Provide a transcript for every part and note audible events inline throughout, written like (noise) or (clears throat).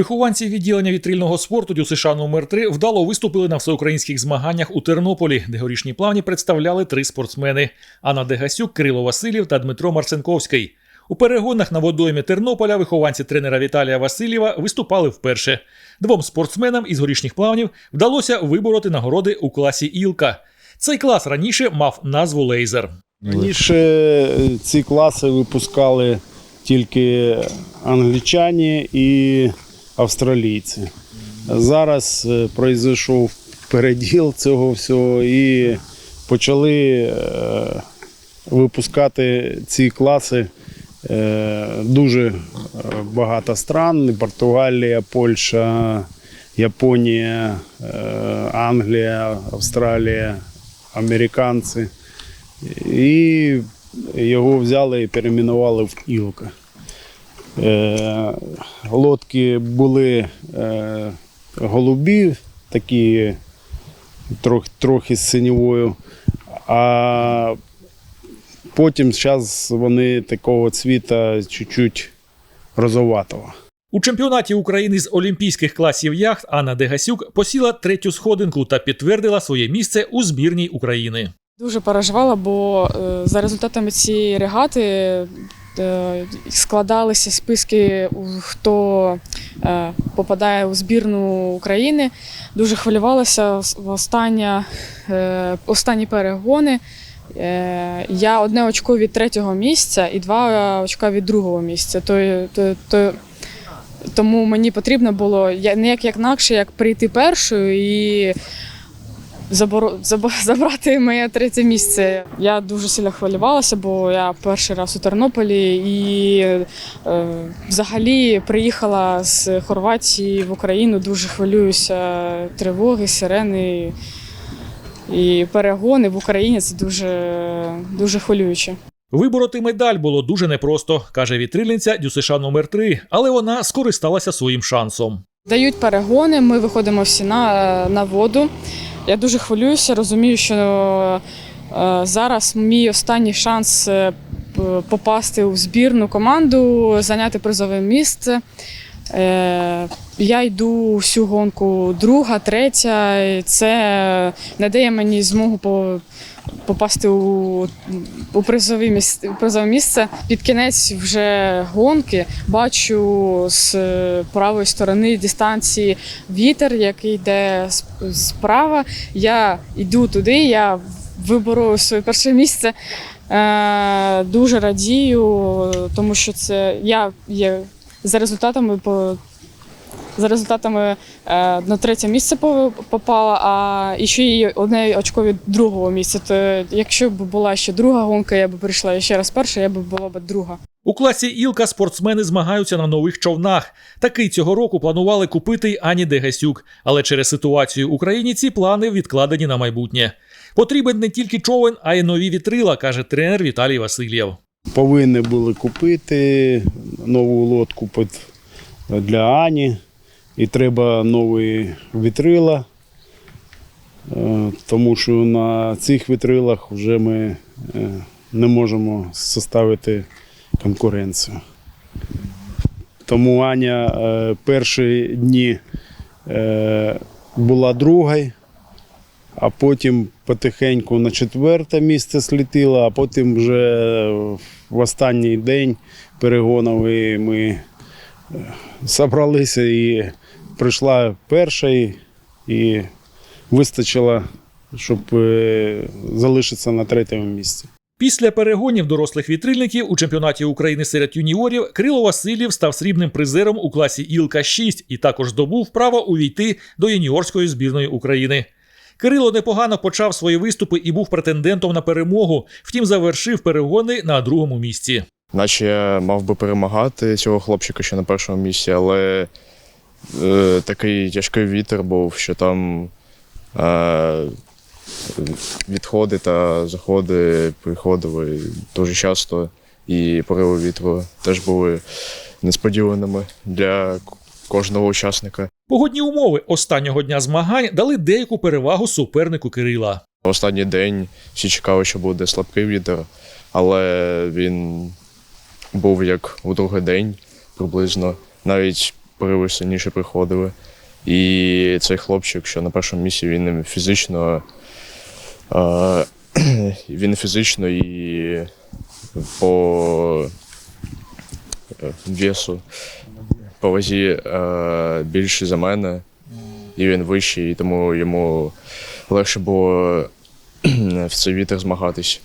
Вихованці відділення вітрильного спорту ДЮСШ номер 3 вдало виступили на всеукраїнських змаганнях у Тернополі, де горішні плавні представляли три спортсмени: Анна Дегасюк, Кирило Васильєв та Дмитро Марцинковський. У перегонах на водоймі Тернополя вихованці тренера Віталія Васильєва виступали вперше. Двом спортсменам із горішніх плавнів вдалося вибороти нагороди у класі Ілка. Цей клас раніше мав назву Лейзер. Раніше е, ці класи випускали тільки англічані і австралійці. Зараз е, пройшов переділ цього всього і почали е, випускати ці класи е, дуже багато стран: Португалія, Польща, Японія, Англія, Австралія, американці. І його взяли і перейменували в Ілка. Е, лодки були е, голубі, такі трохи, трохи з синьовою, а потім зараз вони такого цвіта чуть-чуть розоватого. У чемпіонаті України з олімпійських класів яхт Анна Дегасюк посіла третю сходинку та підтвердила своє місце у збірній України. Дуже переживала, бо е, за результатами цієї регати складалися списки, хто е, попадає у збірну України. Дуже хвилювалася в остання, е, останні перегони. Е, Я одне очко від третього місця і два очка від другого місця. То, то, то, тому мені потрібно було ніяк як інакше, як прийти першою і заборо... заб- (laughs) забрати моє третє місце. Я дуже сильно хвилювалася, бо я перший раз у Тернополі і е, взагалі приїхала з Хорватії в Україну. Дуже хвилююся. Тривоги, сирени і перегони в Україні це дуже, дуже хвилююче. Вибороти медаль було дуже непросто, каже вітрильниця ДЮСШ номер 3 але вона скористалася своїм шансом. Дають перегони, ми виходимо всі на, на воду. Я дуже хвилююся, розумію, що е, зараз мій останній шанс е, попасти у збірну команду, зайняти призове місце. Я йду всю гонку друга, третя. і Це не дає мені змогу по, попасти у, у, призові місце, призове місце. Під кінець вже гонки бачу з правої сторони дистанції вітер, який йде справа. Я йду туди, я вибору своє перше місце. Е, дуже радію, тому що це я є за результатами по. За результатами е, на третє місце по- попала, а і ще й одне очко від другого місця. То якщо б була ще друга гонка, я б прийшла ще раз перша, я б була б друга. У класі Ілка спортсмени змагаються на нових човнах. Такий цього року планували купити й Ані Дегасюк, але через ситуацію в Україні ці плани відкладені на майбутнє. Потрібен не тільки човен, а й нові вітрила, каже тренер Віталій Васильєв. Повинні були купити нову лодку під- для Ані. І треба нові вітрила, е, тому що на цих вітрилах вже ми е, не можемо составити конкуренцію. Тому Аня е, перші дні була другою, а потім потихеньку на четверте місце слітила, а потім вже в останній день перегонів ми зібралися і прийшла перша і- і вистачило, щоб е, залишитися на третьому місці. Після перегонів дорослих вітрильників у чемпіонаті України серед юніорів Крило Васильєв став срібним призером у класі Ілка 6 і також здобув право увійти до юніорської збірної України. Кирило непогано почав свої виступи і був претендентом на перемогу, втім завершив перегони на другому місці. Наче я мав би перемагати цього хлопчика ще на першому місці, але е, такий тяжкий вітер був, що там е, відходи та заходи приходили дуже часто, і пориви вітру теж були несподіваними для кожного учасника. Погодні умови останнього дня змагань дали деяку перевагу супернику Кирила. Останній день всі чекали, що буде слабкий вітер, але він був як у другий день приблизно. Навіть пориви сильніше приходили. І цей хлопчик, що на першому місці, він фізично, (clears throat) він фізично і по е, весу, по вазі е, більший за мене, і він вищий, і тому йому легше було (clears throat) в цей вітер змагатись.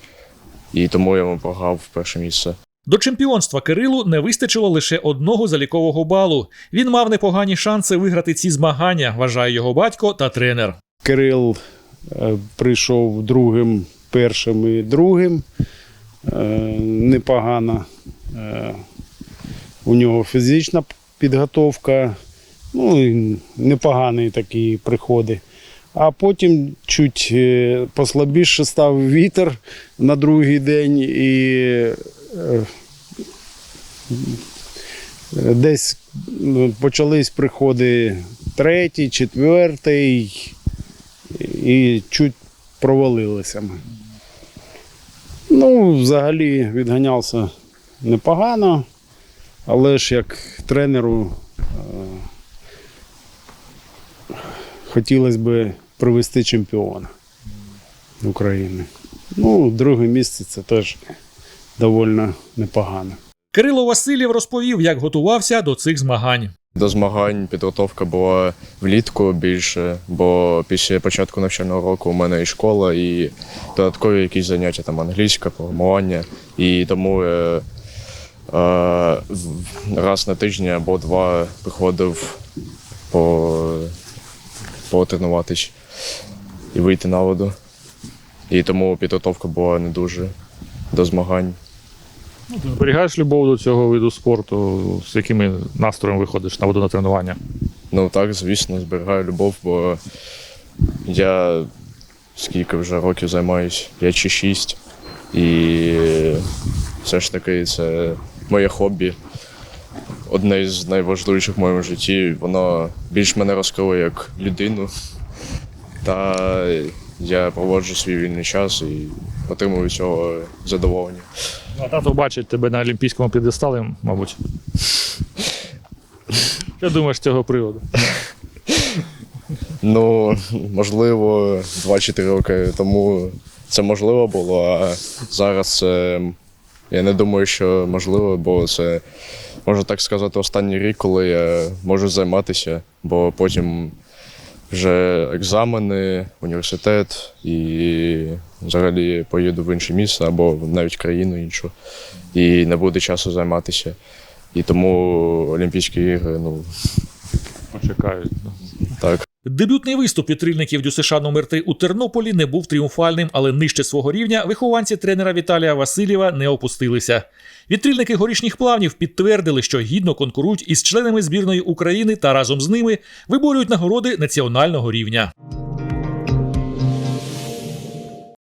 І тому я йому програв перше місце. До чемпіонства Кирилу не вистачило лише одного залікового балу. Він мав непогані шанси виграти ці змагання, вважає його батько та тренер. Кирил е, прийшов другим, першим і другим. Е, Непогано. Е, У нього фізична підготовка, ну і непогані такі приходи. А потім чуть послабіше став вітер на другий день і десь ну, почались приходи третій, четвертий і чуть провалилися ми. Ну, взагалі відганявся непогано, але ж як тренеру е, хотілося б привести чемпіона України. Ну, друге місце це теж доволі непогано. Кирило Васильєв розповів, як готувався до цих змагань. До змагань підготовка була влітку більше, бо після початку навчального року у мене і школа, і додаткові якісь заняття, там англійська, програмування. І тому я е, раз на тиждень або два приходив по, потренуватись і вийти на воду. І тому підготовка була не дуже до змагань. Ну, зберігаєш любов до цього виду спорту, з якими настроєм виходиш на воду на тренування? Ну так, звісно, зберігаю любов, бо я скільки вже років займаюсь, 5 чи 6. І все ж таки це моє хобі. Одне з найважливіших в моєму житті. Воно більш мене розкрило як людину. Та я проводжу свій вільний час і отримую від цього задоволення. А тато бачить тебе на олімпійському підесталі, мабуть. Що думаєш з цього приводу? Ну, можливо, 2-4 роки тому це можливо було, а зараз це, я не думаю, що можливо, бо це, можна так сказати, останній рік, коли я можу займатися, бо потім вже екзамени, університет і взагалі поїду в інше місце або навіть країну іншу, і не буде часу займатися. І тому Олімпійські ігри, ну Почекають. так. Дебютний виступ вітрильників ДЮСШ номер 3 у Тернополі не був тріумфальним, але нижче свого рівня вихованці тренера Віталія Васильєва не опустилися. Вітрильники горішніх плавнів підтвердили, що гідно конкурують із членами збірної України та разом з ними виборюють нагороди національного рівня.